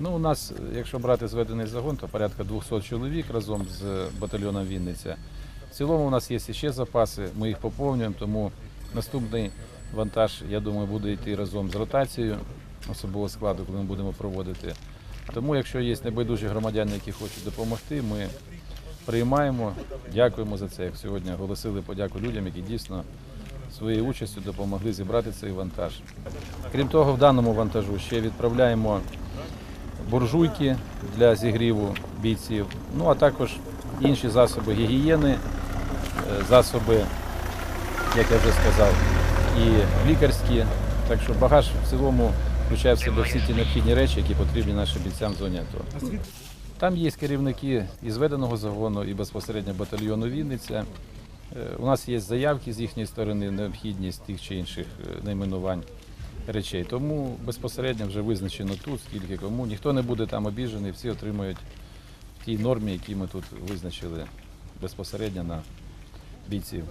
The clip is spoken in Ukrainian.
Ну, у нас, якщо брати зведений загон, то порядка 200 чоловік разом з батальйоном Вінниця. В цілому у нас є ще запаси, ми їх поповнюємо, тому наступний вантаж, я думаю, буде йти разом з ротацією особового складу, коли ми будемо проводити. Тому, якщо є небайдужі громадяни, які хочуть допомогти, ми приймаємо, дякуємо за це. Як сьогодні оголосили подяку людям, які дійсно своєю участю допомогли зібрати цей вантаж. Крім того, в даному вантажу ще відправляємо буржуйки для зігріву бійців, ну а також інші засоби гігієни, е, засоби, як я вже сказав, і лікарські. Так що багаж в цілому включає в себе всі ті необхідні речі, які потрібні нашим бійцям в зоні АТО. Там є керівники і зведеного загону, і безпосередньо батальйону Вінниця. Е, У нас є заявки з їхньої сторони, необхідність тих чи інших е, найменувань речей. Тому безпосередньо вже визначено тут, скільки кому. Ніхто не буде там обіжений, всі отримують в тій нормі, які ми тут визначили безпосередньо на бійців.